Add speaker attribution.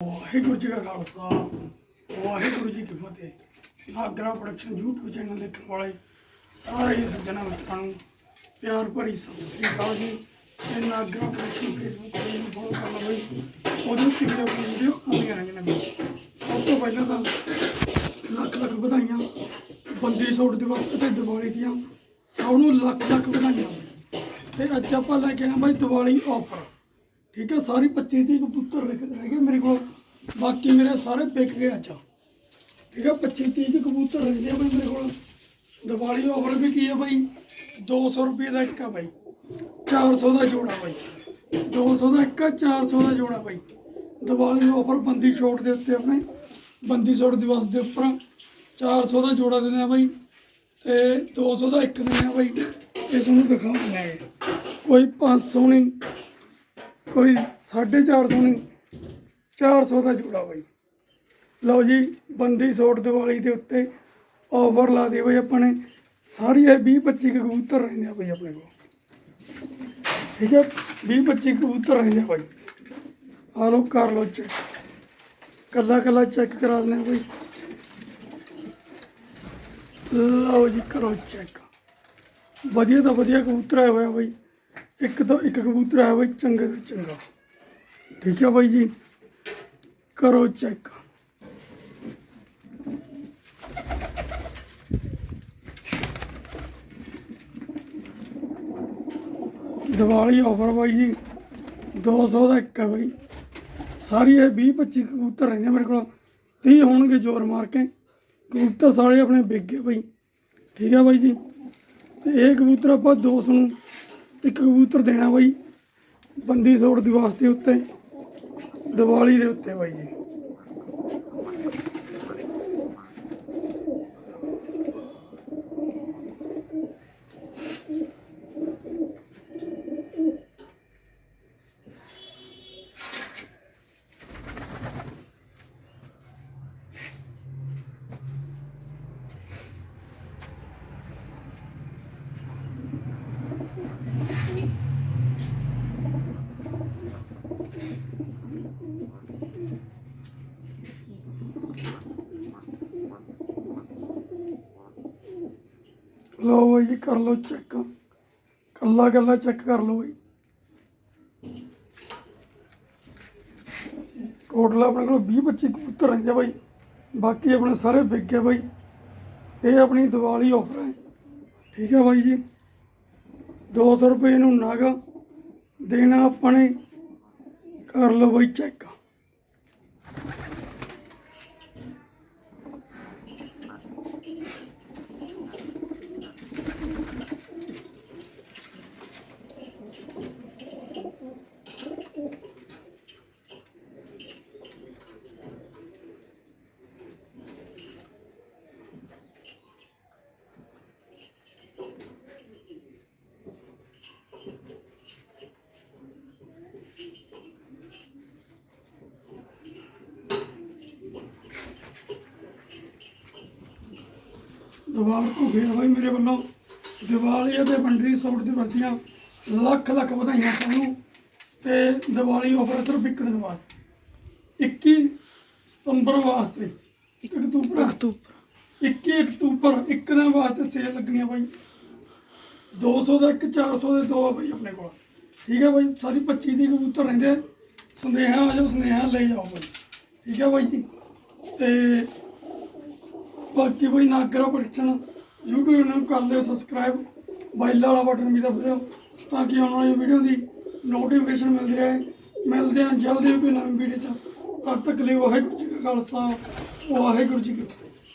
Speaker 1: ਵਾਹਿਗੁਰੂ ਜੀ ਕਾ ਖਾਲਸਾ, ਵਾਹਿਗੁਰੂ ਜੀ ਕੀ ਫਤਿਹ। Nagra production YouTube channel ਦੇਖਣ ਵਾਲੇ ਸਾਰੇ ਹੀ ਸੱਜਣਾਂ ਮਿੱਤਰਾਂ ਨੂੰ ਪਿਆਰ ਭਰੀ ਸਤਿ ਸ੍ਰੀ ਅਕਾਲ ਜੀ। ਤੇ ਨਾਗਰਾ ਪ੍ਰੋਡਕਸ਼ਨ ਫੇਸਬੁੱਕ ਪੇਜ ਨੂੰ ਫੋਲੋ ਕਰ ਬਈ ਉਹਦੇ ਉੱਤੇ ਵੀ ਆਪਣੀ ਵੀਡੀਓ ਆਉਂਦੀਆਂ ਰਹਿੰਦੀਆਂ ਨੇ ਸਭ ਤੋਂ ਪਹਿਲਾਂ ਤਾਂ ਲੱਖ ਲੱਖ ਵਧਾਈਆਂ। ਬੰਦੀ ਸੌਟ ਦਿਵਸ ਅਤੇ ਦੀਵਾਲੀ ਦੀਆਂ ਸਭ ਨੂੰ ਲੱਖ ਲੱਖ ਵਧਾਈਆਂ। ਤੇ ਅੱਜ ਆਪਾਂ ਲੈ ਕੇ ਆਏ ਬਾਈ ਦੀਵਾਲੀ ਆਫਰ ਠੀਕ ਹੈ, ਸਾਰੀ 25 ਦੀ ਕਬੂਤਰ ਰਹਿ ਗਏ ਰਹਿ ਗਏ ਮੇਰੇ ਕੋਲ। ਬਾਕੀ ਮੇਰੇ ਸਾਰੇ ਵਿਕ ਗਏ ਅੱਜ। ਠੀਕ ਹੈ 25 30 ਦੇ ਕਬੂਤਰ ਰਹਿੰਦੇ ਬਈ ਮੇਰੇ ਕੋਲ। ਦੀਵਾਲੀ ਆਫਰ ਵੀ ਕੀ ਹੈ ਬਾਈ? 200 ਰੁਪਏ ਦਾ ਇੱਕ ਆ ਬਾਈ। 400 ਦਾ ਜੋੜਾ ਬਾਈ। 200 ਦਾ ਇੱਕ ਆ 400 ਦਾ ਜੋੜਾ ਬਾਈ। ਦੀਵਾਲੀ ਆਫਰ ਬੰਦੀ ਛੋਟ ਦੇ ਉੱਤੇ ਆਪਣੇ। ਬੰਦੀ ਛੋਟ ਦਿਵਸ ਦੇ ਉੱਪਰ 400 ਦਾ ਜੋੜਾ ਦਿੰਦੇ ਆ ਬਾਈ। ਤੇ 200 ਦਾ ਇੱਕ ਦਿੰਦੇ ਆ ਬਾਈ। ਇਸ ਨੂੰ ਦਿਖਾ ਦਿੰਦੇ ਆ। ਕੋਈ 500 ਨਹੀਂ। ਕੋਈ 450 ਨਹੀਂ 400 ਦਾ ਜੋੜਾ ਬਾਈ। ਲਓ ਜੀ, ਬੰਦੀ ਸੋਟ ਦੀਵਾਲੀ ਦੇ ਉੱਤੇ ਆਫਰ ਲਾ ਦੇ ਬਈ ਆਪਾਂ ਨੇ ਸਾਰੀ ਇਹ 20 25 ਕਬੂਤਰ ਰਹਿੰਦੇ ਆ ਬਈ ਆਪਣੇ ਕੋਲ। ਠੀਕ ਹੈ 20 25 ਕਬੂਤਰ ਰਹਿੰਦੇ ਆ ਬਾਈ। ਆ ਲਓ, ਕਰ ਲਓ ਚੈੱਕ ਕੱਲਾ ਕੱਲਾ ਚੈੱਕ ਕਰਾ ਦਿੰਦੇ ਆ ਬਈ। ਲਓ ਜੀ, ਕਰੋ ਚੈੱਕ ਵਧੀਆ ਤਾਂ ਵਧੀਆ ਕਬੂਤਰ ਆਇਆ ਹੋਇਆ ਬਾਈ। ਇੱਕ ਤੋਂ ਇੱਕ ਕਬੂਤਰ ਹੈ ਬਾਈ ਚੰਗੇ ਤੋਂ ਚੰਗਾ। ਠੀਕ ਹੈ ਬਾਈ ਜੀ? ਕਰੋ ਚੈੱਕ। ਦੀਵਾਲੀ ਆਫਰ ਬਾਈ ਜੀ 200 ਦਾ ਇੱਕ ਹੈ ਬਾਈ। ਸਾਰੀ ਇਹ 20 25 ਕਬੂਤਰ ਰਹਿੰਦੇ ਮੇਰੇ ਕੋਲ। 30 ਹੋਣਗੇ ਜ਼ੋਰ ਮਾਰ ਕੇ। ਕਬੂਤਰ ਸਾਰੇ ਆਪਣੇ ਵਿਕ ਗਏ ਬਾਈ। ਠੀਕ ਹੈ ਬਾਈ ਜੀ? ਤੇ ਇਹ ਕਬੂਤਰ ਆਪਾਂ 200 ਨੂੰ ਇੱਕ ਕਬੂਤਰ ਦੇਣਾ ਬਾਈ। ਬੰਦੀ ਸੋੜ ਦਿਵਸ ਦੇ ਉੱਤੇ। ਦੀਵਾਲੀ ਦੇ ਉੱਤੇ ਬਾਈ ਜੀ ਲਓ ਬਾਈ ਜੀ, ਕਰ ਲਓ ਚੈੱਕ ਕੱਲਾ ਕੱਲਾ ਚੈੱਕ ਕਰ ਲਓ ਬਾਈ। ਟੋਟਲ ਆਪਣੇ ਕੋਲ 20 25 ਕਬੂਤਰ ਰਹਿੰਦੇ ਆ ਬਾਈ। ਬਾਕੀ ਆਪਣੇ ਸਾਰੇ ਵਿਕ ਗਏ ਬਾਈ। ਇਹ ਆਪਣੀ ਦੀਵਾਲੀ ਆਫਰ ਹੈ। ਠੀਕ ਹੈ ਬਾਈ ਜੀ। 200 ਰੁਪਏ ਨੂੰ ਨਾਗਾ ਦੇਣਾ ਆਪਾਂ ਨੇ। ਕਰ ਲਓ ਬਾਈ ਚੈੱਕ ਤੋਂ ਫੇਰ ਬਾਈ ਮੇਰੇ ਵੱਲੋਂ। ਦੀਵਾਲੀ ਅਤੇ ਬੰਡੀ ਸੌਟ ਦੀ ਵਰਤੀਆਂ ਲੱਖ ਲੱਖ ਵਧਾਈਆਂ ਤੁਹਾਨੂੰ ਤੇ ਦੀਵਾਲੀ ਆਫਰ ਸਿਰਫ ਇੱਕ ਦਿਨ ਵਾਸਤੇ। 21 ਸਤੰਬਰ ਵਾਸਤੇ। 1 ਅਕਤੂਬਰ।
Speaker 2: ਅਕਤੂਬਰ।
Speaker 1: 21 ਅਕਤੂਬਰ ਇੱਕ ਦਿਨ ਵਾਸਤੇ ਸੇਲ ਲੱਗਣੀ ਆ ਬਾਈ 200 ਦਾ ਇੱਕ 400 ਦੇ ਦੋ ਆ ਬਾਈ ਆਪਣੇ ਕੋਲ। ਠੀਕ ਹੈ ਬਾਈ ਸਾਰੀ 25 ਦੀ ਕਬੂਤਰ ਰਹਿੰਦੇ ਸੰਦੇਹਾ ਆ ਜਾਓ ਸੰਦੇਹਾ ਲੈ ਜਾਓ ਬਾਈ। ਠੀਕ ਹੈ ਬਾਈ ਜੀ। ਤੇ ਬਾਕੀ ਨਾ ਕਰੋ ਪ੍ਰੋਡਕਸ਼ਨ YouTube ਨੂੰ ਕਰ ਲਿਓ ਸਬਸਕ੍ਰਾਈਬ ਬਾਈਲ ਵਾਲਾ ਬਟਨ ਵੀ ਦਬ ਦਿਓ ਤਾਂ ਕਿ ਆਉਣ ਵਾਲੀ ਵੀਡੀਓ ਦੀ ਨੋਟੀਫਿਕੇਸ਼ਨ ਮਿਲਦੀ ਰਹੇ। ਮਿਲਦੇ ਹਾਂ ਜਲਦੀ ਕੋਈ ਨਵੀਂ ਵੀਡੀਓ ਚ। ਤਦ ਤੱਕ ਲਈ ਵਾਹਿਗੁਰੂ ਜੀ ਕਾ ਖਾਲਸਾ, ਵਾਹਿਗੁਰੂ ਜੀ ਕੀ ਫਤਿਹ।